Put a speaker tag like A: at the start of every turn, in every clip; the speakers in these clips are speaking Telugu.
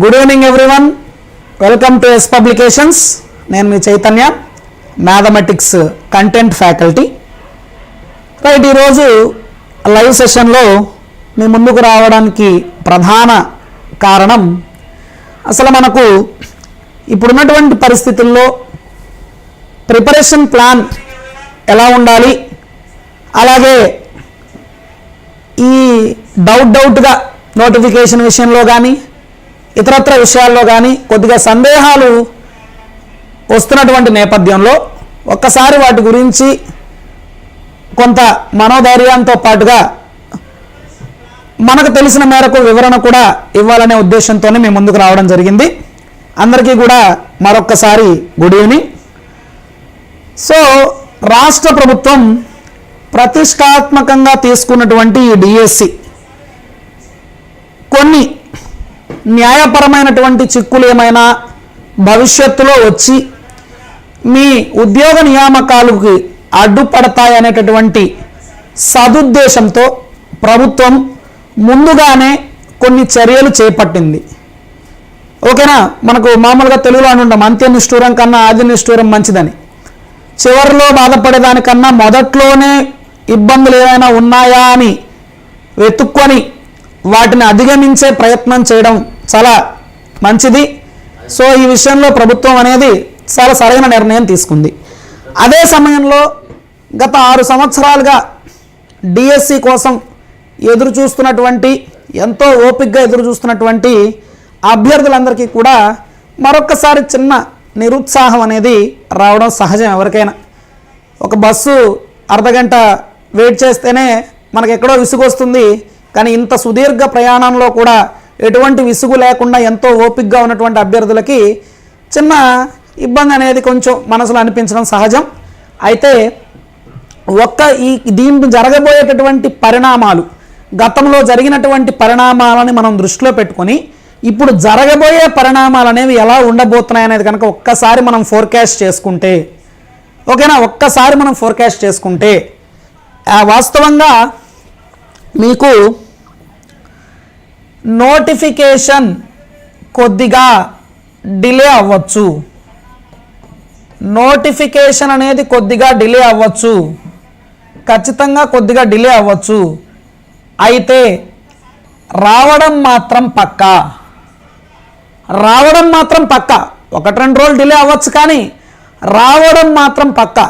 A: Good evening everyone welcome to S publications నేను మీ Chaitanya mathematics content faculty right ఈరోజు లైవ్ సెషన్లో మీ ముందుకు రావడానికి ప్రధాన కారణం అసలు మనకు ఇప్పుడున్నటువంటి పరిస్థితుల్లో ప్రిపరేషన్ ప్లాన్ ఎలా ఉండాలి? అలాగే ఈ డౌట్ డౌట్గా నోటిఫికేషన్ విషయంలో కానీ ఇతరత్ర విషయాల్లో కానీ కొద్దిగా సందేహాలు వస్తున్నటువంటి నేపథ్యంలో ఒక్కసారి వాటి గురించి కొంత మనోధైర్యంతో పాటుగా మనకు తెలిసిన మేరకు వివరణ కూడా ఇవ్వాలనే ఉద్దేశంతోనే మేము ముందుకు రావడం జరిగింది. అందరికీ కూడా మరొక్కసారి గుడ్ ఈవినింగ్. సో రాష్ట్ర ప్రభుత్వం ప్రతిష్టాత్మకంగా తీసుకున్నటువంటి ఈ డిఎస్సి కొన్ని న్యాయపరమైనటువంటి చిక్కులు ఏమైనా భవిష్యత్తులో వచ్చి మీ ఉద్యోగ నియామకాలకు అడ్డుపడతాయనేటటువంటి సదుద్దేశంతో ప్రభుత్వం ముందుగానే కొన్ని చర్యలు చేపట్టింది. ఓకేనా? మనకు మామూలుగా తెలుగులో అని అంత్య నిష్ఠూరం కన్నా ఆది నిష్ఠూరం మంచిదని. చివరిలో బాధపడేదానికన్నా మొదట్లోనే ఇబ్బందులు ఏమైనా ఉన్నాయా అని వెతుక్కొని వాటిని అధిగమించే ప్రయత్నం చేయడం చాలా మంచిది. సో ఈ విషయంలో ప్రభుత్వం అనేది చాలా సరైన నిర్ణయం తీసుకుంది. అదే సమయంలో గత ఆరు సంవత్సరాలుగా డిఎస్సి కోసం ఎదురు చూస్తున్నటువంటి ఎంతో ఓపిక్గా ఎదురు చూస్తున్నటువంటి అభ్యర్థులందరికీ కూడా మరొక్కసారి చిన్న నిరుత్సాహం అనేది రావడం సహజం ఎవరికైనా. ఒక బస్సు అర్ధగంట వెయిట్ చేస్తేనే మనకు ఎక్కడో విసుగు వస్తుంది కానీ ఇంత సుదీర్ఘ ప్రయాణంలో కూడా ఎటువంటి విసుగు లేకుండా ఎంతో ఓపిక్గా ఉన్నటువంటి అభ్యర్థులకి చిన్న ఇబ్బంది అనేది కొంచెం మనసులో అనిపించడం సహజం. అయితే ఒక్క ఈ దీంట్లో జరగబోయేటటువంటి పరిణామాలు గతంలో జరిగినటువంటి పరిణామాలని మనం దృష్టిలో పెట్టుకొని ఇప్పుడు జరగబోయే పరిణామాలు అనేవి ఎలా ఉండబోతున్నాయి అనేది కనుక ఒక్కసారి మనం ఫోర్కాస్ట్ చేసుకుంటే ఓకేనా? ఒక్కసారి మనం ఫోర్కాస్ట్ చేసుకుంటే ఆ వాస్తవంగా మీకు నోటిఫికేషన్ కొద్దిగా డిలే అవ్వచ్చు. నోటిఫికేషన్ అనేది కొద్దిగా డిలే అవ్వచ్చు. ఖచ్చితంగా కొద్దిగా డిలే అవ్వచ్చు. అయితే రావడం మాత్రం పక్కా. రావడం మాత్రం పక్క. ఒకటి రెండు రోజులు డిలే అవ్వచ్చు కానీ రావడం మాత్రం పక్క.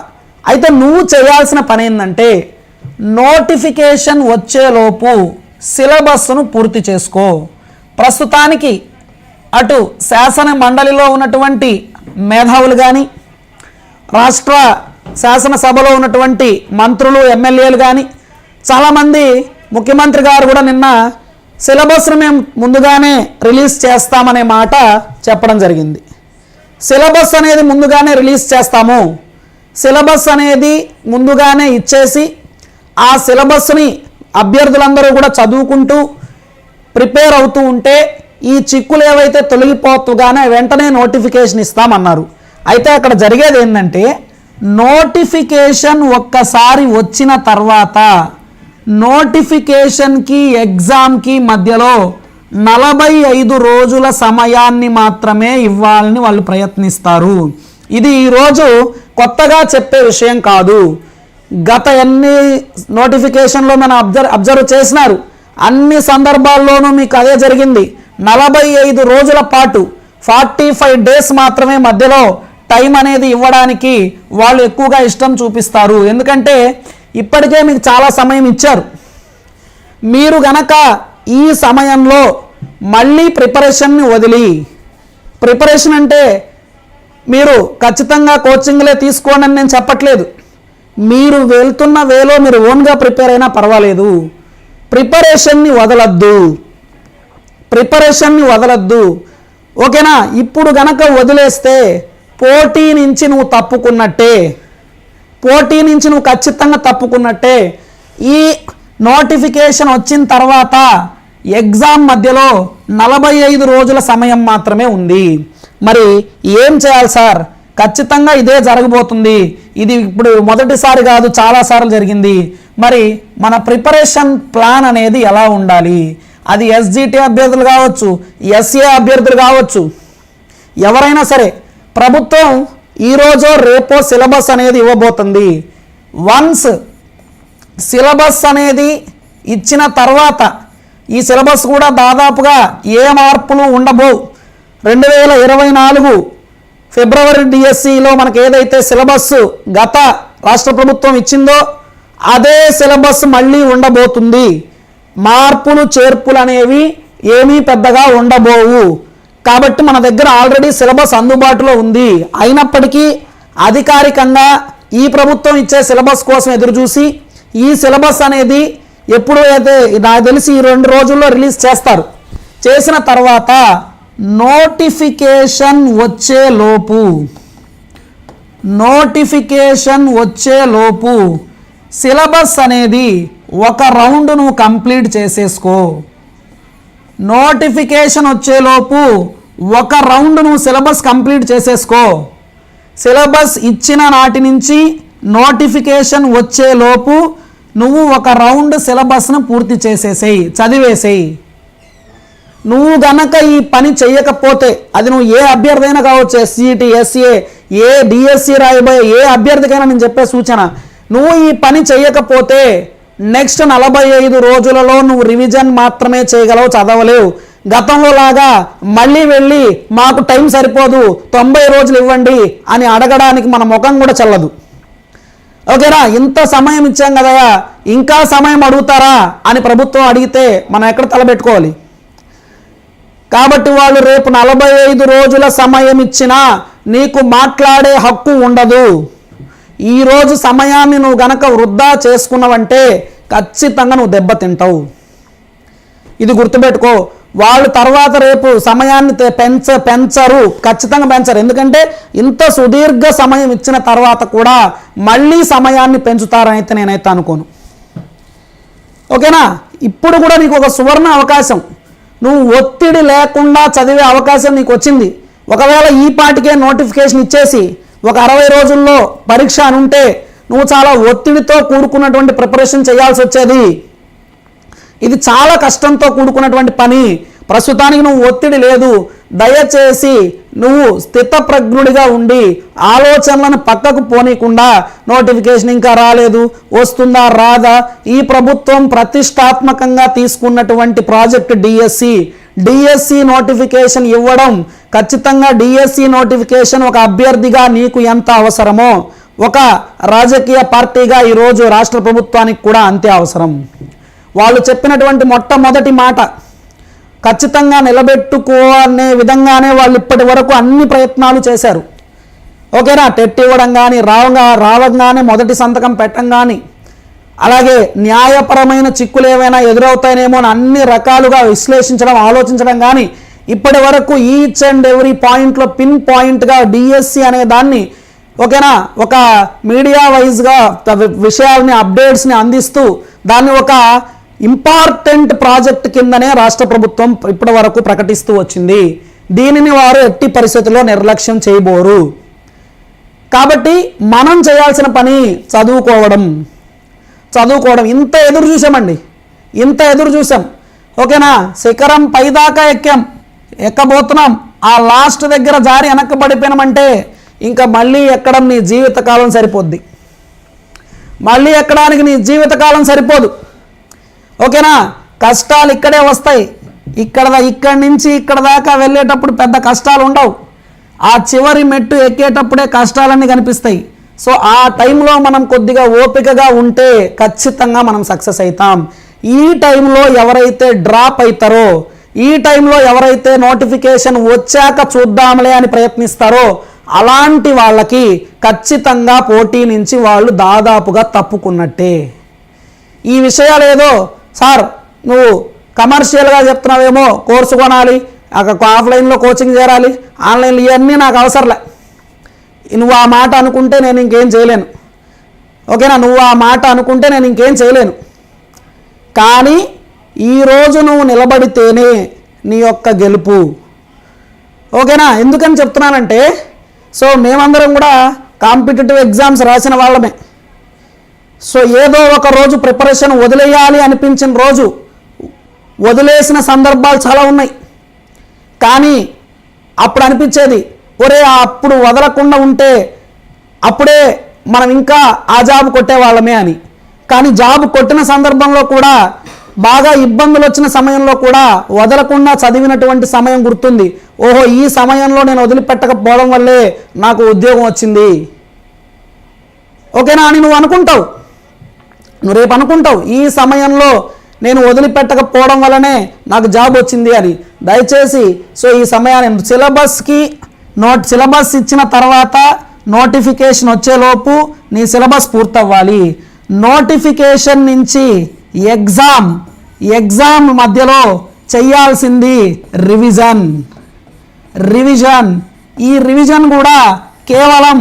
A: అయితే నువ్వు చేయాల్సిన పని ఏంటంటే నోటిఫికేషన్ వచ్చేలోపు సిలబస్ను పూర్తి చేసుకో. ప్రస్తుతానికి అటు శాసన మండలిలో ఉన్నటువంటి మేధావులు కానీ రాష్ట్ర శాసనసభలో ఉన్నటువంటి మంత్రులు ఎమ్మెల్యేలు కానీ చాలామంది ముఖ్యమంత్రి గారు కూడా నిన్న సిలబస్ను మేము ముందుగానే రిలీజ్ చేస్తామనే మాట చెప్పడం జరిగింది. సిలబస్ అనేది ముందుగానే రిలీజ్ చేస్తాము. సిలబస్ అనేది ముందుగానే ఇచ్చేసి ఆ సిలబస్ని అభ్యర్థులందరూ కూడా చదువుకుంటూ ప్రిపేర్ అవుతూ ఉంటే ఈ చిక్కులు ఏవైతే తొలగిపోతుగానే వెంటనే నోటిఫికేషన్ ఇస్తామన్నారు. అయితే అక్కడ జరిగేది ఏంటంటే నోటిఫికేషన్ ఒక్కసారి వచ్చిన తర్వాత నోటిఫికేషన్కి ఎగ్జామ్కి మధ్యలో నలభై ఐదు రోజుల సమయాన్ని మాత్రమే ఇవ్వాలని వాళ్ళు ప్రయత్నిస్తారు. ఇది ఈరోజు కొత్తగా చెప్పే విషయం కాదు. గత ఎన్ని నోటిఫికేషన్లో మనం అబ్జర్వ్ అబ్జర్వ్ చేసినారు? అన్ని సందర్భాల్లోనూ మీకు అదే జరిగింది. నలభై ఐదు రోజుల పాటు ఫార్టీ ఫైవ్ డేస్ మాత్రమే మధ్యలో టైం అనేది ఇవ్వడానికి వాళ్ళు ఎక్కువగా ఇష్టం చూపిస్తారు. ఎందుకంటే ఇప్పటికే మీకు చాలా సమయం ఇచ్చారు. మీరు గనక ఈ సమయంలో మళ్ళీ ప్రిపరేషన్ని వదిలి ప్రిపరేషన్ అంటే మీరు ఖచ్చితంగా కోచింగ్లే తీసుకోండి అని నేను చెప్పట్లేదు. మీరు వెళ్తున్న వేలో మీరు ఓన్గా ప్రిపేర్ అయినా పర్వాలేదు. ప్రిపరేషన్ని వదలద్దు. ప్రిపరేషన్ని వదలద్దు. ఓకేనా? ఇప్పుడు గనక వదిలేస్తే పోటీ నుంచి నువ్వు తప్పుకున్నట్టే. పోటీ నుంచి నువ్వు ఖచ్చితంగా తప్పుకున్నట్టే. ఈ నోటిఫికేషన్ వచ్చిన తర్వాత ఎగ్జామ్ మధ్యలో నలభై ఐదు రోజుల సమయం మాత్రమే ఉంది. మరి ఏం చేయాలి సార్? ఖచ్చితంగా ఇదే జరగబోతుంది. ఇది ఇప్పుడు మొదటిసారి కాదు చాలాసార్లు జరిగింది. మరి మన ప్రిపరేషన్ ప్లాన్ అనేది ఎలా ఉండాలి? అది ఎస్జిటి అభ్యర్థులు కావచ్చు ఎస్ఏ అభ్యర్థులు కావచ్చు ఎవరైనా సరే ప్రభుత్వం ఈరోజో రేపో సిలబస్ అనేది ఇవ్వబోతుంది. వన్స్ సిలబస్ అనేది ఇచ్చిన తర్వాత ఈ సిలబస్ కూడా దాదాపుగా ఏ మార్పులు ఉండబో రెండు వేల ఇరవై నాలుగు ఫిబ్రవరి డిఎస్సిలో మనకు ఏదైతే సిలబస్ గత రాష్ట్ర ప్రభుత్వం ఇచ్చిందో అదే సిలబస్ మళ్ళీ ఉండబోతుంది. మార్పులు చేర్పులు అనేవి ఏమీ పెద్దగా ఉండబోవు. కాబట్టి మన దగ్గర ఆల్రెడీ సిలబస్ అందుబాటులో ఉంది. అయినప్పటికీ అధికారికంగా ఈ ప్రభుత్వం ఇచ్చే సిలబస్ కోసం ఎదురుచూసి ఈ సిలబస్ అనేది ఎప్పుడు అయితే నాకు తెలిసి ఈ రెండు రోజుల్లో రిలీజ్ చేస్తారు. చేసిన తర్వాత నోటిఫికేషన్ వచ్చే లోపు. నోటిఫికేషన్ వచ్చే లోపు. సిలబస్ అనేది ఒక రౌండ్ నువ్వు కంప్లీట్ చేసేసుకో. నోటిఫికేషన్ వచ్చేలోపు ఒక రౌండ్ నువ్వు సిలబస్ కంప్లీట్ చేసేసుకో. సిలబస్ ఇచ్చిన నాటి నుంచి నోటిఫికేషన్ వచ్చేలోపు నువ్వు ఒక రౌండ్ సిలబస్ను పూర్తి చేసేసేయి చదివేసేయి. నువ్వు గనక ఈ పని చేయకపోతే అది నువ్వు ఏ అభ్యర్థి అయినా కావచ్చు ఎస్సీటీ ఎస్ఏ ఏ డిఎస్సి రాయబోయే ఏ అభ్యర్థికైనా నేను చెప్పే సూచన. నువ్వు ఈ పని చేయకపోతే నెక్స్ట్ నలభై ఐదు రోజులలో నువ్వు రివిజన్ మాత్రమే చేయగలవు చదవలేవు. గతంలో లాగా మళ్ళీ వెళ్ళి మాకు టైం సరిపోదు తొంభై రోజులు ఇవ్వండి అని అడగడానికి మన ముఖం కూడా చల్లదు. ఓకేనా? ఇంత సమయం ఇచ్చాం కదయా ఇంకా సమయం అడుగుతారా అని ప్రభుత్వం అడిగితే మనం ఎక్కడ తలబెట్టుకోవాలి? కాబట్టి వాళ్ళు రేపు నలభై ఐదు రోజుల సమయం ఇచ్చినా నీకు మాట్లాడే హక్కు ఉండదు. ఈరోజు సమయాన్ని నువ్వు గనక వృధా చేసుకున్నావంటే ఖచ్చితంగా నువ్వు దెబ్బతింటావు ఇది గుర్తుపెట్టుకో. వాళ్ళు తర్వాత రేపు సమయాన్ని పెంచ పెంచరు. ఖచ్చితంగా పెంచరు. ఎందుకంటే ఇంత సుదీర్ఘ సమయం ఇచ్చిన తర్వాత కూడా మళ్ళీ సమయాన్ని పెంచుతారనైతే నేనైతే అనుకోను. ఓకేనా? ఇప్పుడు కూడా నీకు ఒక సువర్ణ అవకాశం. నువ్వు ఒత్తిడి లేకుండా చదివే అవకాశం నీకు వచ్చింది. ఒకవేళ ఈ పాటికే నోటిఫికేషన్ ఇచ్చేసి ఒక అరవై రోజుల్లో పరీక్ష అని ఉంటే నువ్వు చాలా ఒత్తిడితో కూడుకున్నటువంటి ప్రిపరేషన్ చేయాల్సి వచ్చేది. ఇది చాలా కష్టంతో కూడుకున్నటువంటి పని. ప్రస్తుతానికి నువ్వు ఒత్తిడి లేదు. దయచేసి నువ్వు స్థితప్రజ్ఞుడిగా ఉండి ఆలోచనలను పక్కకు పోనీకుండా నోటిఫికేషన్ ఇంకా రాలేదు వస్తుందా రాదా? ఈ ప్రభుత్వం ప్రతిష్టాత్మకంగా తీసుకున్నటువంటి ప్రాజెక్ట్ డిఎస్సి డిఎస్సి నోటిఫికేషన్ ఇవ్వడం ఖచ్చితంగా డిఎస్సి నోటిఫికేషన్ ఒక అభ్యర్థిగా నీకు ఎంత అవసరమో ఒక రాజకీయ పార్టీగా ఈరోజు రాష్ట్ర ప్రభుత్వానికి కూడా అంతే అవసరం. వాళ్ళు చెప్పినటువంటి మొట్టమొదటి మాట ఖచ్చితంగా నిలబెట్టుకోనే విధంగానే వాళ్ళు ఇప్పటి వరకు అన్ని ప్రయత్నాలు చేశారు. ఓకేనా? టెట్ ఇవ్వడం కానీ రావగా రావగానే మొదటి సంతకం పెట్టం కానీ అలాగే న్యాయపరమైన చిక్కులు ఏవైనా ఎదురవుతాయేమో అని అన్ని రకాలుగా విశ్లేషించడం ఆలోచించడం కానీ ఇప్పటి వరకు ఈచ్ అండ్ ఎవ్రీ పాయింట్లో పిన్ పాయింట్గా డిఎస్సి అనే దాన్ని ఓకేనా? ఒక మీడియా వైజ్గా విషయాల్ని అప్డేట్స్ని అందిస్తూ దాన్ని ఒక ఇంపార్టెంట్ ప్రాజెక్ట్ కిందనే రాష్ట్ర ప్రభుత్వం ఇప్పటి వరకు ప్రకటిస్తూ వచ్చింది. దీనిని వారు ఎట్టి పరిస్థితుల్లో నిర్లక్ష్యం చేయబోరు. కాబట్టి మనం చేయాల్సిన పని చదువుకోవడం. చదువుకోవడం. ఇంత ఎదురు చూసామండి. ఇంత ఎదురు చూసాం. ఓకేనా? శిఖరం పైదాకా ఎక్కాం. ఎక్కబోతున్నాం. ఆ లాస్ట్ దగ్గర జారి వెనక్కి పడిపోయినామంటే ఇంకా మళ్ళీ ఎక్కడం నీ జీవితకాలం సరిపోద్ది. మళ్ళీ ఎక్కడానికి నీ జీవితకాలం సరిపోదు. ఓకేనా? కష్టాలు ఇక్కడే వస్తాయి. ఇక్కడ ఇక్కడి నుంచి ఇక్కడ దాకా వెళ్ళేటప్పుడు పెద్ద కష్టాలు ఉండవు. ఆ చివరి మెట్టు ఎక్కేటప్పుడే కష్టాలన్నీ కనిపిస్తాయి. సో ఆ టైంలో మనం కొద్దిగా ఓపికగా ఉంటే ఖచ్చితంగా మనం సక్సెస్ అవుతాం. ఈ టైంలో ఎవరైతే డ్రాప్ అవుతారో ఈ టైంలో ఎవరైతే నోటిఫికేషన్ వచ్చాక చూద్దాంలే అని ప్రయత్నిస్తారో అలాంటి వాళ్ళకి ఖచ్చితంగా పోటీ నుంచి వాళ్ళు దాదాపుగా తప్పుకున్నట్టే. ఈ విషయాలు ఏదో సార్ నువ్వు కమర్షియల్గా చెప్తున్నావేమో కోర్సు కొనాలి అక్కడ ఆఫ్లైన్లో కోచింగ్ చేరాలి ఆన్లైన్లో ఇవన్నీ నాకు అవసరంలే. నువ్వు ఆ మాట అనుకుంటే నేను ఇంకేం చేయలేను. ఓకేనా? నువ్వు ఆ మాట అనుకుంటే నేను ఇంకేం చేయలేను. కానీ ఈరోజు నువ్వు నిలబడితేనే నీ యొక్క గెలుపు. ఓకేనా? ఎందుకని చెప్తున్నానంటే సో మేమందరం కూడా కాంపిటేటివ్ ఎగ్జామ్స్ రాసిన వాళ్ళమే. సో ఏదో ఒక రోజు ప్రిపరేషన్ వదిలేయాలి అనిపించిన రోజు వదిలేసిన సందర్భాలు చాలా ఉన్నాయి. కానీ అప్పుడు అనిపించేది ఒరే అప్పుడు వదలకుండా ఉంటే అప్పుడే మనం ఇంకా ఆ జాబ్ కొట్టేవాళ్ళమే అని. కానీ జాబ్ కొట్టిన సందర్భంలో కూడా బాగా ఇబ్బందులు వచ్చిన సమయంలో కూడా వదలకుండా చదివినటువంటి సమయం గుర్తుంది. ఓహో ఈ సమయంలో నేను వదిలిపెట్టకపోవడం వల్లే నాకు ఉద్యోగం వచ్చింది. ఓకేనా అని నువ్వు అనుకుంటావు. నువ్వు రేపు అనుకుంటావు ఈ సమయంలో నేను వదిలిపెట్టకపోవడం వల్లనే నాకు జాబ్ వచ్చింది అని. దయచేసి సో ఈ సమయాన్ని సిలబస్కి నోట్ సిలబస్ ఇచ్చిన తర్వాత నోటిఫికేషన్ వచ్చేలోపు నీ సిలబస్ పూర్తవ్వాలి. నోటిఫికేషన్ నుంచి ఎగ్జామ్ ఎగ్జామ్ మధ్యలో చేయాల్సింది రివిజన్. రివిజన్. ఈ రివిజన్ కూడా కేవలం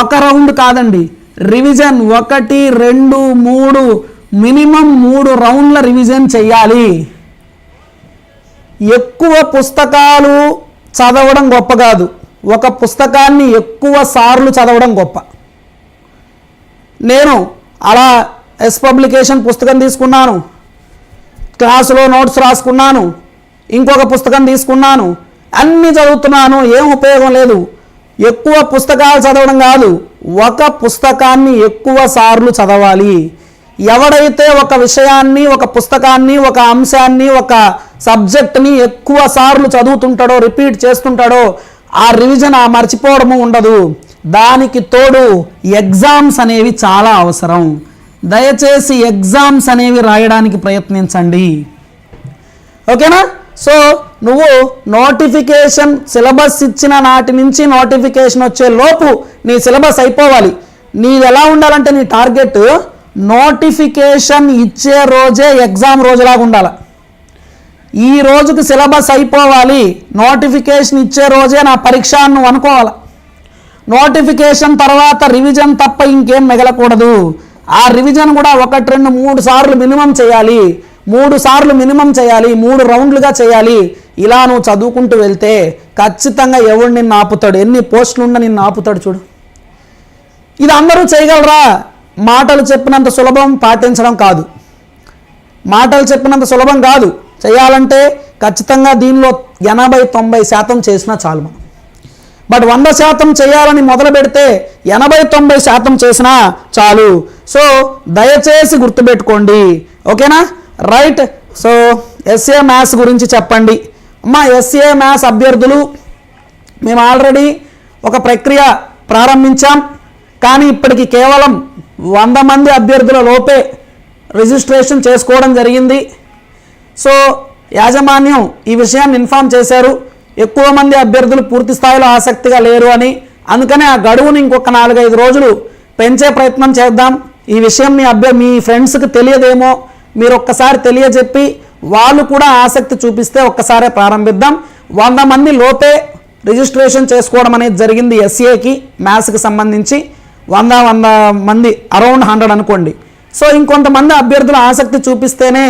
A: ఒక రౌండ్ కాదండి రివిజన్ ఒకటి రెండు మూడు మినిమం మూడు రౌండ్ల రివిజన్ చేయాలి ఎక్కువ పుస్తకాలు చదవడం గొప్ప కాదు. ఒక పుస్తకాన్ని ఎక్కువ సార్లు చదవడం గొప్ప. నేను అలా ఎస్ పబ్లికేషన్ పుస్తకం తీసుకున్నాను. క్లాసులో నోట్స్ రాసుకున్నాను. ఇంకొక పుస్తకం తీసుకున్నాను. అన్నీ చదువుతున్నాను. ఏం ఉపయోగం లేదు. ఎక్కువ పుస్తకాలు చదవడం కాదు ఒక పుస్తకాన్ని ఎక్కువ సార్లు చదవాలి. ఎవడైతే ఒక విషయాన్ని ఒక పుస్తకాన్ని ఒక అంశాన్ని ఒక సబ్జెక్ట్ని ఎక్కువ సార్లు చదువుతుంటాడో రిపీట్ చేస్తుంటాడో ఆ రివిజన్ ఆ మర్చిపోవడము ఉండదు. దానికి తోడు ఎగ్జామ్స్ అనేవి చాలా అవసరం. దయచేసి ఎగ్జామ్స్ అనేవి రాయడానికి ప్రయత్నించండి. ఓకేనా? సో నువ్వు నోటిఫికేషన్ సిలబస్ ఇచ్చిన నాటి నుంచి నోటిఫికేషన్ వచ్చే లోపు నీ సిలబస్ అయిపోవాలి. నీది ఎలా ఉండాలంటే నీ టార్గెట్ నోటిఫికేషన్ ఇచ్చే రోజే ఎగ్జామ్ రోజులాగా ఉండాలి. ఈ రోజుకి సిలబస్ అయిపోవాలి. నోటిఫికేషన్ ఇచ్చే రోజే నా పరీక్ష నువ్వు అనుకోవాలి. నోటిఫికేషన్ తర్వాత రివిజన్ తప్ప ఇంకేం మిగలకూడదు. ఆ రివిజన్ కూడా ఒకటి రెండు మూడు సార్లు మినిమం చేయాలి. మూడు సార్లు మినిమం చేయాలి మూడు రౌండ్లుగా చేయాలి. ఇలా నువ్వు చదువుకుంటూ వెళ్తే ఖచ్చితంగా ఎవడు నిన్ను ఆపుతాడు? ఎన్ని పోస్టులు నిన్ను ఆపుతాడు చూడు. ఇది అందరూ చేయగలరా? మాటలు చెప్పినంత సులభం పాటించడం కాదు. మాటలు చెప్పినంత సులభం కాదు. చేయాలంటే ఖచ్చితంగా దీనిలో ఎనభై తొంభై శాతం చేసినా చాలు మనం. బట్ వంద శాతం చేయాలని మొదలు పెడితే ఎనభై తొంభై శాతం చేసినా చాలు. సో దయచేసి గుర్తుపెట్టుకోండి. ఓకేనా? రైట్ సో ఎస్ఏ మ్యాథ్స్ గురించి చెప్పండి. మా ఎస్ఏ మ్యాథ్స్ అభ్యర్థులు మేము ఆల్రెడీ ఒక ప్రక్రియ ప్రారంభించాం. కానీ ఇప్పటికి కేవలం వంద మంది అభ్యర్థుల లోపే రిజిస్ట్రేషన్ చేసుకోవడం జరిగింది. సో యాజమాన్యం ఈ విషయాన్ని ఇన్ఫామ్ చేశారు. ఎక్కువ మంది అభ్యర్థులు పూర్తి స్థాయిలో ఆసక్తిగా లేరు అని. అందుకనే ఆ గడువుని ఇంకొక నాలుగైదు రోజులు పెంచే ప్రయత్నం చేద్దాం. ఈ విషయం మీ అభ్య మీ ఫ్రెండ్స్కి తెలియదేమో. మీరు ఒక్కసారి తెలియజెప్పి వాళ్ళు కూడా ఆసక్తి చూపిస్తే ఒక్కసారే ప్రారంభిద్దాం. వంద మంది లోపే రిజిస్ట్రేషన్ చేసుకోవడం అనేది జరిగింది ఎస్ఏకి మ్యాథ్స్కి సంబంధించి. వంద వంద మంది అరౌండ్ హండ్రెడ్ అనుకోండి. సో ఇంకొంతమంది అభ్యర్థులు ఆసక్తి చూపిస్తేనే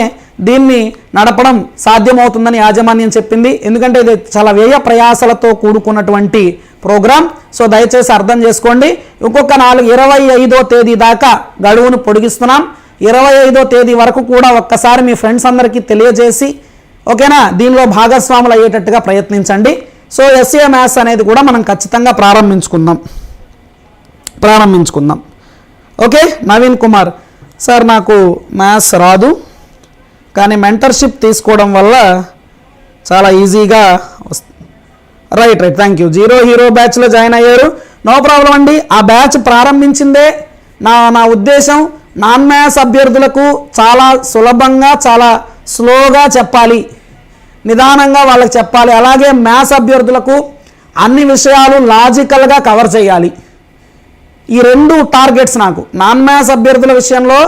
A: దీన్ని నడపడం సాధ్యమవుతుందని యాజమాన్యం చెప్పింది. ఎందుకంటే ఇది చాలా వ్యయ ప్రయాసలతో కూడుకున్నటువంటి ప్రోగ్రామ్ సో దయచేసి అర్థం చేసుకోండి. ఇంకొక నాలుగు ఇరవై ఐదో తేదీ దాకా గడువును పొడిగిస్తున్నాం. ఇరవై ఐదో తేదీ వరకు కూడా ఒక్కసారి మీ ఫ్రెండ్స్ అందరికీ తెలియజేసి ఓకేనా? దీనిలో భాగస్వాములు అయ్యేటట్టుగా ప్రయత్నించండి. సో ఎస్ఏ మ్యాథ్స్ అనేది కూడా మనం ఖచ్చితంగా ప్రారంభించుకుందాం. ప్రారంభించుకుందాం. ఓకే? నవీన్ కుమార్. సార్ నాకు మ్యాథ్స్ రాదు. కానీ మెంటర్షిప్ తీసుకోవడం వల్ల చాలా ఈజీగా వస్తుంది right right. Thank you. Zero hero బ్యాచ్లో జాయిన్ అయ్యారు. నో ప్రాబ్లం అండి. ఆ బ్యాచ్ ప్రారంభించిందే నా నా ఉద్దేశం. నాన్ మ్యాథ్స్ అభ్యర్థులకు చాలా సులభంగా చాలా స్లోగా చెప్పాలి. నిదానంగా వాళ్ళకి చెప్పాలి. అలాగే మ్యాథ్స్ అభ్యర్థులకు అన్ని విషయాలు లాజికల్గా కవర్ చేయాలి. ఈ రెండు టార్గెట్స్ నాకు. నాన్ మ్యాథ్స్ అభ్యర్థుల విషయంలో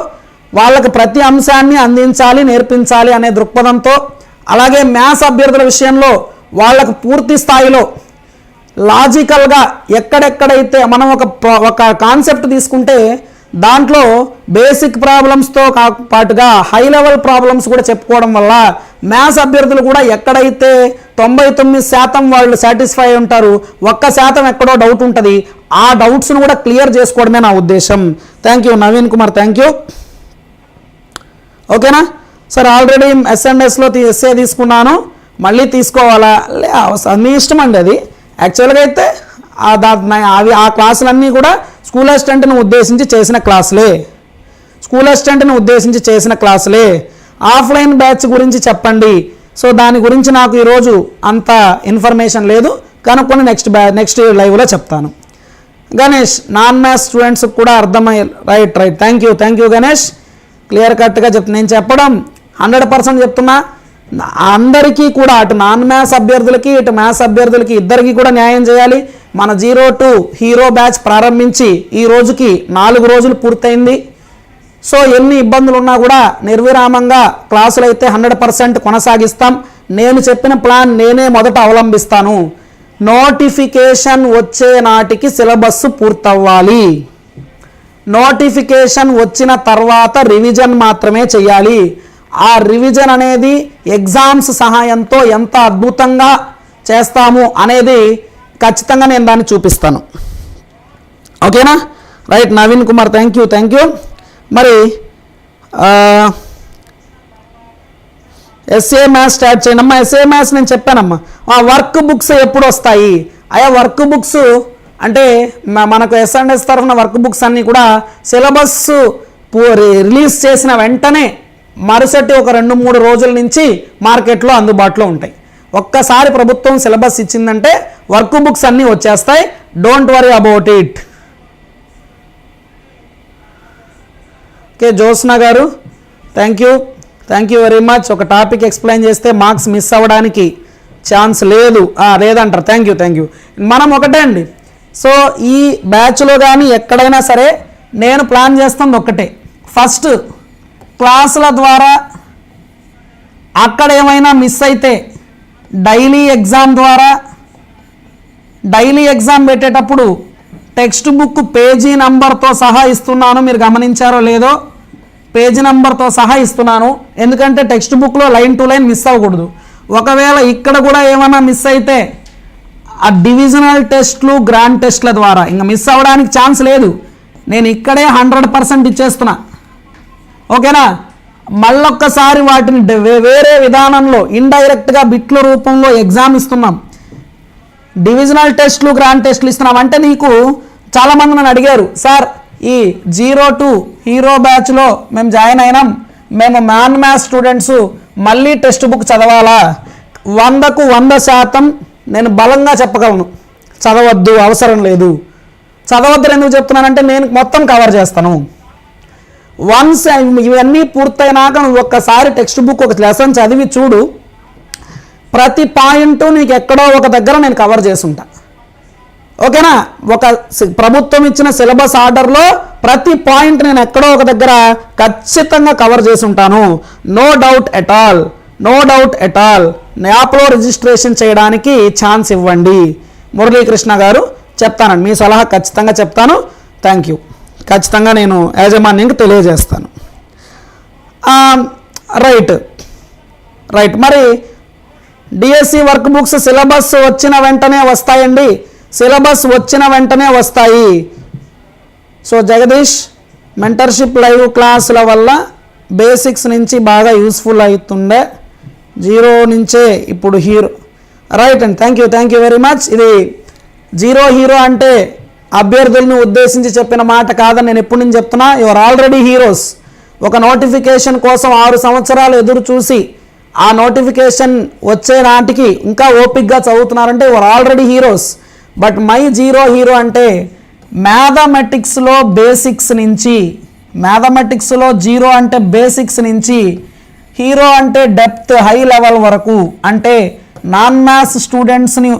A: వాళ్ళకు ప్రతి అంశాన్ని అందించాలి నేర్పించాలి అనే దృక్పథంతో అలాగే మ్యాథ్స్ అభ్యర్థుల విషయంలో వాళ్ళకు పూర్తి స్థాయిలో లాజికల్గా ఎక్కడెక్కడైతే మనం ఒక ఒక కాన్సెప్ట్ తీసుకుంటే దాంట్లో బేసిక్ ప్రాబ్లమ్స్తో కా పాటుగా హై లెవెల్ ప్రాబ్లమ్స్ కూడా చెప్పుకోవడం వల్ల మ్యాథ్స్ అభ్యర్థులు కూడా ఎక్కడైతే తొంభై తొమ్మిది శాతం వాళ్ళు సాటిస్ఫై ఉంటారు ఒక్క శాతం ఎక్కడో డౌట్ ఉంటుంది ఆ డౌట్స్ను కూడా క్లియర్ చేసుకోవడమే నా ఉద్దేశం. Thank you Naveen Kumar thank you ఓకేనా సార్ ఆల్రెడీ ఎస్ఎన్ఎస్లో ఎస్ఏ తీసుకున్నాను. మళ్ళీ తీసుకోవాలా? లే అవసరం మీ ఇష్టం అండి అది. యాక్చువల్గా అయితే అవి ఆ క్లాసులన్నీ కూడా స్కూల్ అసిస్టెంట్ని ఉద్దేశించి చేసిన క్లాసులే. స్కూల్ అసిస్టెంట్ని ఉద్దేశించి చేసిన క్లాసులే. ఆఫ్లైన్ బ్యాచ్ గురించి చెప్పండి. సో దాని గురించి నాకు ఈరోజు అంత ఇన్ఫర్మేషన్ లేదు. కనుక్కొని నెక్స్ట్ బ్యా నెక్స్ట్ లైవ్లో చెప్తాను. గణేష్ నాన్ మ్యాథ్స్ స్టూడెంట్స్కి కూడా అర్థమయ్యే right right. Thank you thank you Ganesh. Clear కట్గా చెప్ నేను చెప్పడం హండ్రెడ్ పర్సెంట్ చెప్తున్నా. అందరికీ కూడా అటు నాన్ మ్యాథ్స్ అభ్యర్థులకి ఇటు మ్యాథ్స్ అభ్యర్థులకి ఇద్దరికీ కూడా న్యాయం చేయాలి. మన జీరో టు హీరో బ్యాచ్ ప్రారంభించి ఈ రోజుకి నాలుగు రోజులు పూర్తయింది. సో ఎన్ని ఇబ్బందులు ఉన్నా కూడా నిర్విరామంగా క్లాసులు అయితే హండ్రెడ్ పర్సెంట్ కొనసాగిస్తాం. నేను చెప్పిన ప్లాన్ నేనే మొదట అవలంబిస్తాను. నోటిఫికేషన్ వచ్చే నాటికి సిలబస్ పూర్తవ్వాలి. నోటిఫికేషన్ వచ్చిన తర్వాత రివిజన్ మాత్రమే చేయాలి ఆ రివిజన్ అనేది ఎగ్జామ్స్ సహాయంతో ఎంత అద్భుతంగా చేస్తాము అనేది ఖచ్చితంగా నేను దాన్ని చూపిస్తాను. ఓకేనా? Right Naveen Kumar thank you thank you మరి ఎస్ఏ మ్యాథ్స్ స్టార్ట్ చేయండి. అమ్మా ఎస్ఏ మ్యాథ్స్ నేను చెప్పానమ్మా. ఆ వర్క్ బుక్స్ ఎప్పుడు వస్తాయి? అయ్యా వర్క్ బుక్స్ అంటే మ- మనకు ఎస్ఎండ్ఎస్ తరఫున వర్క్ బుక్స్ అన్నీ కూడా సిలబస్ రిలీజ్ చేసిన వెంటనే మరుసటి ఒక రెండు మూడు రోజుల నుంచి మార్కెట్లో అందుబాటులో ఉంటాయి. ఒక్కసారి ప్రభుత్వం సిలబస్ ఇచ్చిందంటే వర్క్ బుక్స్ అన్నీ వచ్చేస్తాయి. Don't worry about it okay Jyotsna garu thank you thank you very much ఒక టాపిక్ ఎక్స్ప్లెయిన్ చేస్తే మార్క్స్ మిస్ అవ్వడానికి ఛాన్స్ లేదు. లేదంటారు. థ్యాంక్ యూ థ్యాంక్ యూ మనం ఒకటే అండి. సో ఈ బ్యాచ్లో కానీ ఎక్కడైనా సరే నేను ప్లాన్ చేస్తుంది ఒక్కటే ఫస్ట్ క్లాసుల ద్వారా అక్కడ ఏమైనా మిస్ అయితే డైలీ ఎగ్జామ్ ద్వారా డైలీ ఎగ్జామ్ పెట్టేటప్పుడు టెక్స్ట్ బుక్ పేజీ నంబర్తో సహా ఇస్తున్నాను. మీరు గమనించారో లేదో పేజీ నంబర్తో సహా ఇస్తున్నాను. ఎందుకంటే టెక్స్ట్ బుక్లో లైన్ టు లైన్ మిస్ అవ్వకూడదు. ఒకవేళ ఇక్కడ కూడా ఏమైనా మిస్ అయితే ఆ డివిజనల్ టెస్ట్లు గ్రాండ్ టెస్ట్ల ద్వారా ఇంకా మిస్ అవ్వడానికి ఛాన్స్ లేదు. నేను ఇక్కడే హండ్రెడ్ పర్సెంట్ ఇచ్చేస్తున్నా. ఓకేనా? మళ్ళొక్కసారి వాటిని వే- వేరే విధానంలో ఇండైరెక్ట్గా బిట్ల రూపంలో ఎగ్జామ్ ఇస్తున్నాం. డివిజనల్ టెస్ట్లు గ్రాండ్ టెస్ట్లు ఇస్తున్నాం. అంటే నీకు చాలామంది నన్ను అడిగారు సార్ ఈ జీరో టు హీరో బ్యాచ్లో మేము జాయిన్ అయినాం. మేము మ్యాన్ మ్యాథ్స్ స్టూడెంట్స్ మళ్ళీ టెక్స్ట్ బుక్ చదవాలా? వందకు వంద శాతం నేను బలంగా చెప్పగలను. చదవద్దు అవసరం లేదు. చదవద్దు ఎందుకు చెప్తున్నానంటే నేను మొత్తం కవర్ చేస్తాను. వన్స్ ఇవన్నీ పూర్తయినాక నువ్వు ఒక్కసారి టెక్స్ట్ బుక్ ఒక లెసన్ చదివి చూడు. ప్రతి పాయింట్ నీకు ఎక్కడో ఒక దగ్గర నేను కవర్ చేసుంటా. ఓకేనా? ఒక ప్రభుత్వం ఇచ్చిన సిలబస్ ఆర్డర్లో ప్రతి పాయింట్ నేను ఎక్కడో ఒక దగ్గర ఖచ్చితంగా కవర్ చేసి ఉంటాను no doubt at all no doubt at all యాప్లో రిజిస్ట్రేషన్ చేయడానికి ఛాన్స్ ఇవ్వండి. మురళీకృష్ణ గారు చెప్తానండి. మీ సలహా ఖచ్చితంగా చెప్తాను. థ్యాంక్ యూ ఖచ్చితంగా నేను యాజమాన్యంకి తెలియజేస్తాను. రైట్. రైట్. మరి డిఎస్సి వర్క్ బుక్స్ సిలబస్ వచ్చిన వెంటనే వస్తాయండి. సిలబస్ వచ్చిన వెంటనే వస్తాయి. సో జగదీష్ మెంటర్షిప్ లైవ్ క్లాసుల వల్ల బేసిక్స్ నుంచి బాగా యూస్ఫుల్ అవుతుండే జీరో నుంచే ఇప్పుడు హీరో రైట్ అండి. Thank you thank you very much ఇది జీరో హీరో అంటే అభ్యర్థులను ఉద్దేశించి చెప్పిన మాట కాదని నేను ఎప్పటి నుంచి చెప్తున్నా యువర్ ఆల్రెడీ హీరోస్ ఒక నోటిఫికేషన్ కోసం ఆరు సంవత్సరాలు ఎదురు చూసి ఆ నోటిఫికేషన్ వచ్చే నాటికి ఇంకా ఓపిక్గా చదువుతున్నారంటే your already heroes but my zero hero అంటే మ్యాథమెటిక్స్లో బేసిక్స్ నుంచి మ్యాథమెటిక్స్లో జీరో అంటే బేసిక్స్ నుంచి హీరో అంటే డెప్త్ హై లెవెల్ వరకు అంటే నాన్ మ్యాథ్స్ స్టూడెంట్స్ని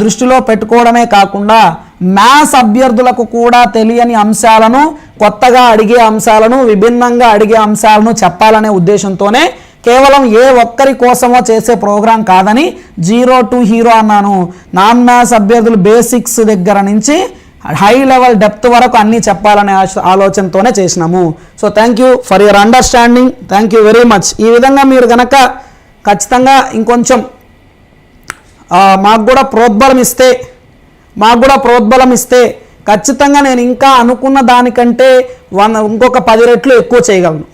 A: దృష్టిలో పెట్టుకోవడమే కాకుండా మ్యాథ్స్ అభ్యర్థులకు కూడా తెలియని అంశాలను కొత్తగా అడిగే అంశాలను విభిన్నంగా అడిగే అంశాలను చెప్పాలనే ఉద్దేశంతోనే కేవలం ఏ ఒక్కరి కోసమో చేసే ప్రోగ్రాం కాదని జీరో టు హీరో అన్నాను. నాన్ మ్యాథ్స్ అభ్యర్థులు బేసిక్స్ దగ్గర నుంచి హై లెవెల్ డెప్త్ వరకు అన్నీ చెప్పాలనే ఆశ- ఆలోచనతోనే చేసినాము. So thank you for your understanding. Thank you very much. ఈ విధంగా మీరు కనుక ఖచ్చితంగా ఇంకొంచెం మాకు కూడా ప్రోద్బలం ఇస్తే మాకు కూడా ప్రోద్బలం ఇస్తే ఖచ్చితంగా నేను ఇంకా అనుకున్న దానికంటే వన్ ఇంకొక పది రెట్లు ఎక్కువ చేయగలను.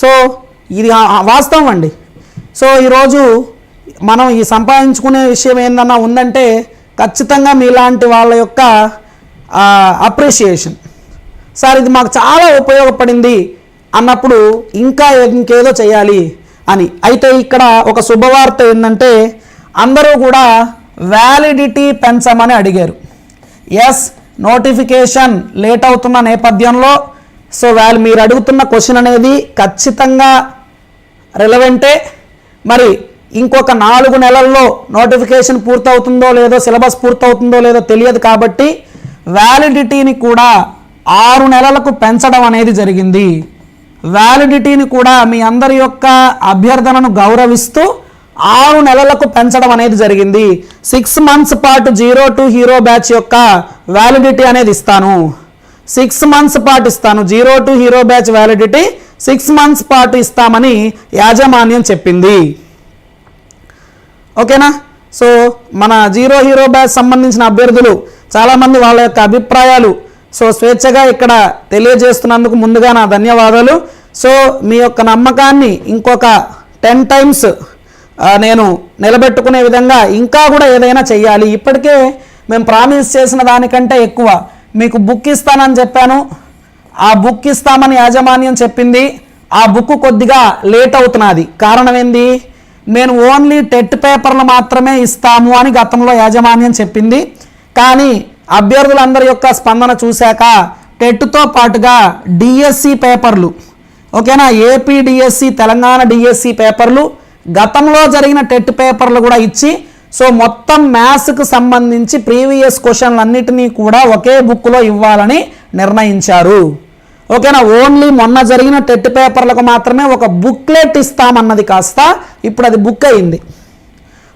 A: సో ఇది వాస్తవం అండి. సో ఈరోజు మనం ఈ సంపాదించుకునే విషయం ఏందన్నా ఉందంటే ఖచ్చితంగా మీలాంటి వాళ్ళ యొక్క అప్రిషియేషన్ సార్ ఇది మాకు చాలా ఉపయోగపడింది అన్నప్పుడు ఇంకా ఇంకేదో చేయాలి అని. అయితే ఇక్కడ ఒక శుభవార్త ఏంటంటే అందరూ కూడా వ్యాలిడిటీ పెంచమని అడిగారు. ఎస్ నోటిఫికేషన్ లేట్ అవుతున్న నేపథ్యంలో సో వాళ్ళు మీరు అడుగుతున్న క్వశ్చన్ అనేది ఖచ్చితంగా రిలవెంటే మరి ఇంకొక నాలుగు నెలల్లో నోటిఫికేషన్ పూర్తవుతుందో లేదో సిలబస్ పూర్తవుతుందో లేదో తెలియదు కాబట్టి వ్యాలిడిటీని కూడా ఆరు నెలలకు పెంచడం అనేది జరిగింది. వ్యాలిడిటీని కూడా మీ అందరి యొక్క అభ్యర్థనను గౌరవిస్తూ ఆరు నెలలకు పెంచడం అనేది జరిగింది. సిక్స్ మంత్స్ పాటు జీరో టు హీరో బ్యాచ్ యొక్క వ్యాలిడిటీ అనేది ఇస్తాను. సిక్స్ మంత్స్ పాటు ఇస్తాను. Zero to hero batch validity six months పాటు ఇస్తామని యాజమాన్యం చెప్పింది. ఓకేనా? సో మన జీరో హీరో బ్యాచ్ సంబంధించిన అభ్యర్థులు చాలామంది వాళ్ళ యొక్క అభిప్రాయాలు. సో స్వేచ్ఛగా ఇక్కడ తెలియజేస్తున్నందుకు ముందుగా నా ధన్యవాదాలు. సో మీ యొక్క నమ్మకాన్ని ఇంకొక టెన్ టైమ్స్ నేను నిలబెట్టుకునే విధంగా ఇంకా కూడా ఏదైనా చెయ్యాలి. ఇప్పటికే మేము ప్రామిస్ చేసిన దానికంటే ఎక్కువ. మీకు బుక్ ఇస్తానని చెప్పాను. ఆ బుక్ ఇస్తామని యాజమాన్యం చెప్పింది. ఆ బుక్ కొద్దిగా లేట్ అవుతున్నది. కారణం ఏంది? నేను ఓన్లీ టెట్ పేపర్లు మాత్రమే ఇస్తాము అని గతంలో యాజమాన్యం చెప్పింది. కానీ అభ్యర్థులందరి యొక్క స్పందన చూశాక టెట్తో పాటుగా డిఎస్సి పేపర్లు ఓకేనా? ఏపీ డిఎస్సి తెలంగాణ డిఎస్సి పేపర్లు గతంలో జరిగిన టెట్ పేపర్లు కూడా ఇచ్చి సో మొత్తం మ్యాథ్స్కి సంబంధించి ప్రీవియస్ క్వశ్చన్లన్నిటినీ కూడా ఒకే బుక్లో ఇవ్వాలని నిర్ణయించారు. ఓకేనా? ఓన్లీ మొన్న జరిగిన టెట్ పేపర్లకు మాత్రమే ఒక బుక్లెట్ ఇస్తామన్నది కాస్త ఇప్పుడు అది బుక్ అయింది.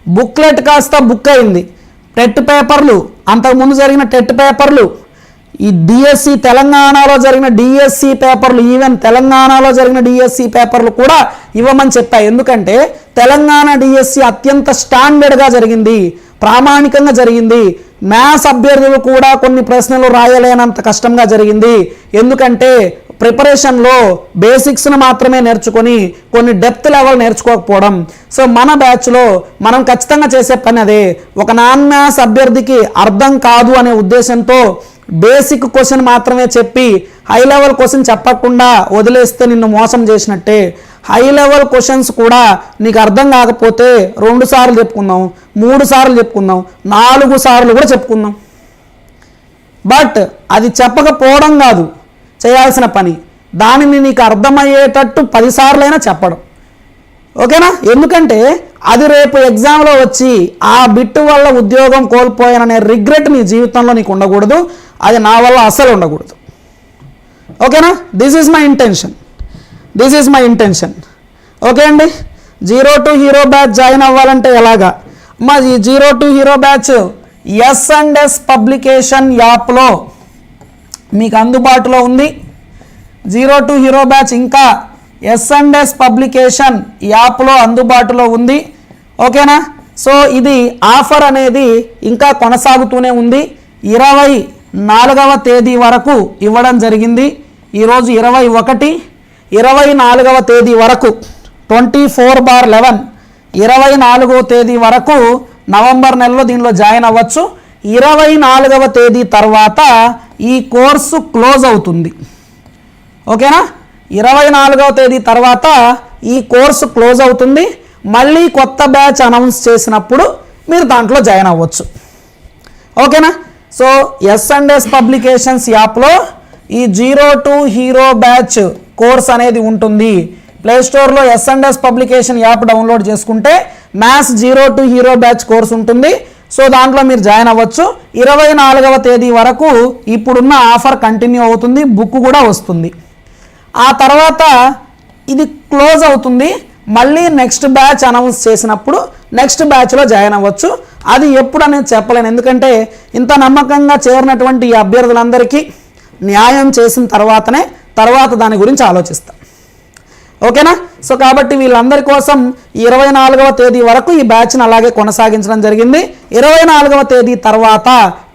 A: బుక్లెట్ కాస్త బుక్ అయింది. టెట్ పేపర్లు అంతకుముందు జరిగిన టెట్ పేపర్లు ఈ డిఎస్సి తెలంగాణలో జరిగిన డిఎస్సి పేపర్లు ఈవెన్ తెలంగాణలో జరిగిన డిఎస్సి పేపర్లు కూడా ఇవ్వమని చెప్పాయి ఎందుకంటే తెలంగాణ డిఎస్సి అత్యంత స్టాండర్డ్గా జరిగింది ప్రామాణికంగా జరిగింది. మ్యాథ్స్ అభ్యర్థులు కూడా కొన్ని ప్రశ్నలు రాయలేనంత కష్టంగా జరిగింది. ఎందుకంటే ప్రిపరేషన్లో బేసిక్స్ను మాత్రమే నేర్చుకొని కొన్ని డెప్త్ లెవెల్ నేర్చుకోకపోవడం. సో మన బ్యాచ్లో మనం ఖచ్చితంగా చేసే పని అదే. ఒక నాన్ మ్యాథ్స్ అభ్యర్థికి అర్థం కాదు అనే ఉద్దేశంతో బేసిక్ క్వశ్చన్ మాత్రమే చెప్పి హై లెవెల్ క్వశ్చన్ చెప్పకుండా వదిలేస్తే నిన్ను మోసం చేసినట్టే. హై లెవెల్ క్వశ్చన్స్ కూడా నీకు అర్థం కాకపోతే రెండు సార్లు చెప్పుకుందాం మూడు సార్లు చెప్పుకుందాం నాలుగు సార్లు కూడా చెప్పుకుందాం. బట్ అది చెప్పకపోవడం కాదు చేయాల్సిన పని. దానిని నీకు అర్థమయ్యేటట్టు పదిసార్లైనా చెప్పడం. ఓకేనా? ఎందుకంటే అది రేపు ఎగ్జామ్లో వచ్చి ఆ బిట్టు వల్ల ఉద్యోగం కోల్పోయాననే రిగ్రెట్ నీ జీవితంలో నీకు ఉండకూడదు. అది నా వల్ల అస్సలు ఉండకూడదు. ఓకేనా this is my intention this is my intention okay అండి? Zero to hero batch join అవ్వాలంటే ఎలాగా? మా ఈ zero to hero batch S and S publication యాప్లో మీకు అందుబాటులో ఉంది. జీరో టు హీరో బ్యాచ్ ఇంకా ఎస్ అండ్ పబ్లికేషన్ యాప్లో అందుబాటులో ఉంది. ఓకేనా? సో ఇది ఆఫర్ అనేది ఇంకా కొనసాగుతూనే ఉంది. ఇరవై నాలుగవ తేదీ వరకు ఇవ్వడం జరిగింది. ఈరోజు ఇరవై ఒకటి ఇరవై నాలుగవ తేదీ వరకు ట్వంటీ ఫోర్ బార్ లెవెన్ ఇరవై నాలుగవ తేదీ వరకు నవంబర్ నెలలో దీనిలో జాయిన్ అవ్వచ్చు. ఇరవై నాలుగవ తేదీ తర్వాత ఈ కోర్సు క్లోజ్ అవుతుంది. ఓకేనా? ఇరవై నాలుగవ తేదీ తర్వాత ఈ కోర్సు క్లోజ్ అవుతుంది. మళ్ళీ కొత్త బ్యాచ్ అనౌన్స్ చేసినప్పుడు మీరు దాంట్లో జాయిన్ అవ్వచ్చు. ఓకేనా? So S and S publications యాప్లో ఈ zero to hero batch course అనేది ఉంటుంది. ప్లే స్టోర్లో S and S publication app download చేసుకుంటే maths zero to hero batch course ఉంటుంది. సో దాంట్లో మీరు జాయిన్ అవ్వచ్చు. ఇరవై నాలుగవ తేదీ వరకు ఇప్పుడున్న ఆఫర్ కంటిన్యూ అవుతుంది. బుక్ కూడా వస్తుంది. ఆ తర్వాత ఇది క్లోజ్ అవుతుంది. మళ్ళీ నెక్స్ట్ బ్యాచ్ అనౌన్స్ చేసినప్పుడు నెక్స్ట్ బ్యాచ్లో జాయిన్ అవ్వచ్చు. అది ఎప్పుడు అనేది చెప్పలేను. ఎందుకంటే ఇంత నమ్మకంగా చేరినటువంటి ఈ అభ్యర్థులందరికీ న్యాయం చేసిన తర్వాతనే తర్వాత దాని గురించి ఆలోచిస్తాం. ఓకేనా? సో కాబట్టి వీళ్ళందరి కోసం ఇరవై నాలుగవ తేదీ వరకు ఈ బ్యాచ్ను అలాగే కొనసాగించడం జరిగింది. ఇరవై నాలుగవ తేదీ తర్వాత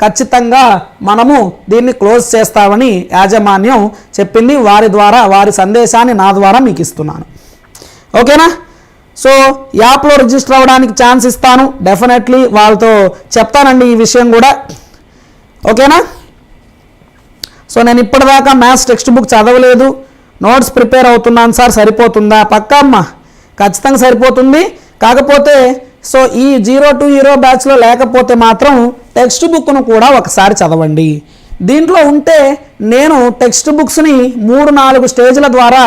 A: ఖచ్చితంగా మనము దీన్ని క్లోజ్ చేస్తామని యాజమాన్యం చెప్పింది. వారి ద్వారా వారి సందేశాన్ని నా ద్వారా మీకు ఇస్తున్నాను. ఓకేనా? సో యాప్లో రిజిస్టర్ అవ్వడానికి ఛాన్స్ ఇస్తాను. డెఫినెట్లీ వాళ్ళతో చెప్తానండి ఈ విషయం కూడా. ఓకేనా? సో నేను ఇప్పటిదాకా మ్యాథ్స్ టెక్స్ట్ బుక్ చదవలేదు. నోట్స్ ప్రిపేర్ అవుతున్నాను సార్ సరిపోతుందా? పక్కా అమ్మ. ఖచ్చితంగా సరిపోతుంది. కాకపోతే సో ఈ జీరో టు హీరో బ్యాచ్లో లేకపోతే మాత్రం టెక్స్ట్ బుక్ను కూడా ఒకసారి చదవండి. దీంట్లో ఉంటే నేను టెక్స్ట్ బుక్స్ని మూడు నాలుగు స్టేజ్ల ద్వారా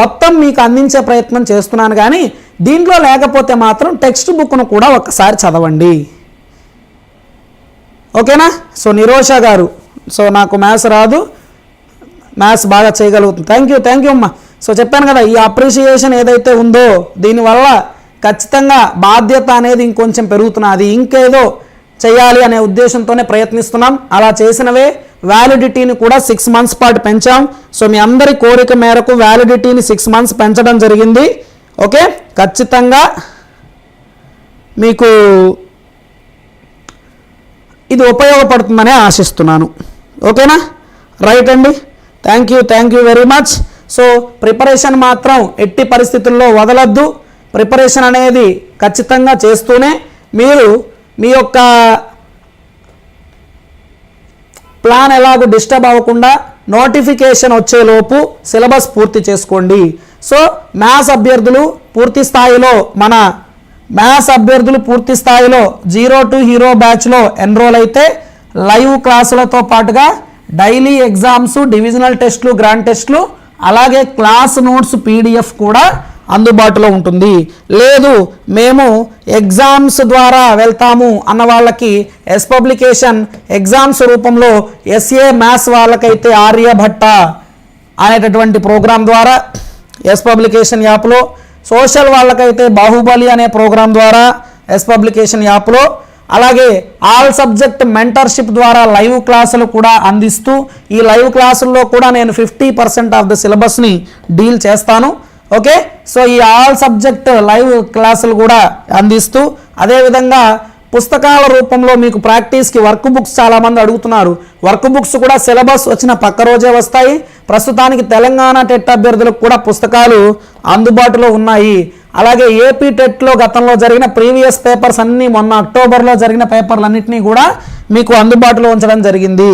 A: మొత్తం మీకు అందించే ప్రయత్నం చేస్తున్నాను కానీ దీంట్లో లేకపోతే మాత్రం టెక్స్ట్ బుక్ను కూడా ఒకసారి చదవండి. ఓకేనా? సో నిరోష గారు సో నాకు మ్యాథ్స్ రాదు. మ్యాథ్స్ బాగా చేయగలుగుతుంది. థ్యాంక్ యూ థ్యాంక్ యూ అమ్మ. సో చెప్పాను కదా ఈ అప్రిషియేషన్ ఏదైతే ఉందో దీనివల్ల ఖచ్చితంగా బాధ్యత అనేది ఇంకొంచెం పెరుగుతున్నది ఇంకేదో చేయాలి అనే ఉద్దేశంతోనే ప్రయత్నిస్తున్నాం. అలా చేసినవే వ్యాలిడిటీని కూడా సిక్స్ మంత్స్ పాటు పెంచాం. సో మీ అందరి కోరిక మేరకు వ్యాలిడిటీని సిక్స్ మంత్స్ పెంచడం జరిగింది. ఓకే ఖచ్చితంగా మీకు ఇది ఉపయోగపడుతుందనే ఆశిస్తున్నాను. ఓకేనా రైట్ అండి? Thank you thank you very much so preparation మాత్రం ఎట్టి పరిస్థితుల్లో వదలద్దు. ప్రిపరేషన్ అనేది ఖచ్చితంగా చేస్తూనే మీరు మీ యొక్క ప్లాన్ ఎలాగో డిస్టర్బ్ అవ్వకుండా నోటిఫికేషన్ వచ్చేలోపు సిలబస్ పూర్తి చేసుకోండి. సో మ్యాథ్స్ అభ్యర్థులు పూర్తి స్థాయిలో మన మ్యాథ్స్ అభ్యర్థులు పూర్తి స్థాయిలో జీరో టు హీరో బ్యాచ్లో ఎన్రోల్ అయితే లైవ్ క్లాసులతో పాటుగా డైలీ ఎగ్జామ్స్ డివిజనల్ టెస్ట్లు గ్రాండ్ టెస్ట్లు అలాగే క్లాస్ నోట్స్ పీడిఎఫ్ కూడా అందుబాటులో ఉంటుంది. లేదు మేము ఎగ్జామ్స్ ద్వారా వెళ్తాము అన్న వాళ్ళకి ఎస్ పబ్లికేషన్ ఎగ్జామ్స్ రూపంలో ఎస్ఏ మ్యాథ్స్ వాళ్ళకైతే ఆర్యభట్ట అనేటటువంటి ప్రోగ్రాం ద్వారా ఎస్ పబ్లికేషన్ యాప్లో సోషల్ వాళ్ళకైతే బాహుబలి అనే ప్రోగ్రాం ద్వారా ఎస్ పబ్లికేషన్ యాప్లో అలాగే ఆల్ సబ్జెక్ట్ మెంటర్షిప్ ద్వారా లైవ్ క్లాసులు కూడా అందిస్తూ ఈ లైవ్ క్లాసుల్లో కూడా నేను ఫిఫ్టీ పర్సెంట్ ఆఫ్ ద సిలబస్ని డీల్ చేస్తాను. ఓకే సో ఈ ఆల్ సబ్జెక్ట్ లైవ్ క్లాసులు కూడా అందిస్తూ అదేవిధంగా పుస్తకాల రూపంలో మీకు ప్రాక్టీస్కి వర్క్ బుక్స్ చాలామంది అడుగుతున్నారు. వర్క్ బుక్స్ కూడా సిలబస్ వచ్చిన పక్క రోజే వస్తాయి. ప్రస్తుతానికి తెలంగాణ టెట్ అభ్యర్థులకు కూడా పుస్తకాలు అందుబాటులో ఉన్నాయి. అలాగే ఏపీ టెట్లో గతంలో జరిగిన ప్రీవియస్ పేపర్స్ అన్నీ మొన్న అక్టోబర్లో జరిగిన పేపర్లన్నింటినీ కూడా మీకు అందుబాటులో ఉంచడం జరిగింది.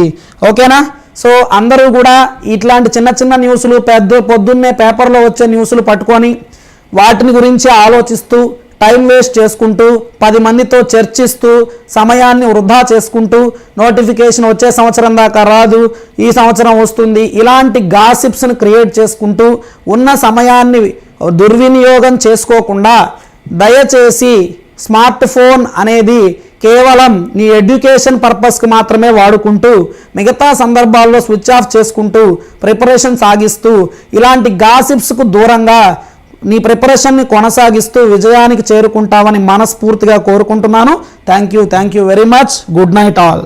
A: ఓకేనా? సో అందరూ కూడా ఇట్లాంటి చిన్న చిన్న న్యూస్లు పెద్ద పొద్దున్నే పేపర్లో వచ్చే న్యూస్లు పట్టుకొని వాటిని గురించి ఆలోచిస్తూ టైం వేస్ట్ చేసుకుంటూ పది మందితో చర్చిస్తూ సమయాన్ని వృధా చేసుకుంటూ నోటిఫికేషన్ వచ్చే సంవత్సరం దాకా రాదు ఈ సంవత్సరం వస్తుంది ఇలాంటి గాసిప్స్ని క్రియేట్ చేసుకుంటూ ఉన్న సమయాన్ని దుర్వినియోగం చేసుకోకుండా దయచేసి స్మార్ట్ ఫోన్ అనేది కేవలం నీ ఎడ్యుకేషన్ పర్పస్కి మాత్రమే వాడుకుంటూ మిగతా సందర్భాల్లో స్విచ్ ఆఫ్ చేసుకుంటూ ప్రిపరేషన్ సాగిస్తూ ఇలాంటి గాసిప్స్కు దూరంగా నీ ప్రిపరేషన్ని కొనసాగిస్తూ విజయానికి చేరుకుంటావని మనస్ఫూర్తిగా కోరుకుంటున్నాను. Thank you thank you very much. Good night all.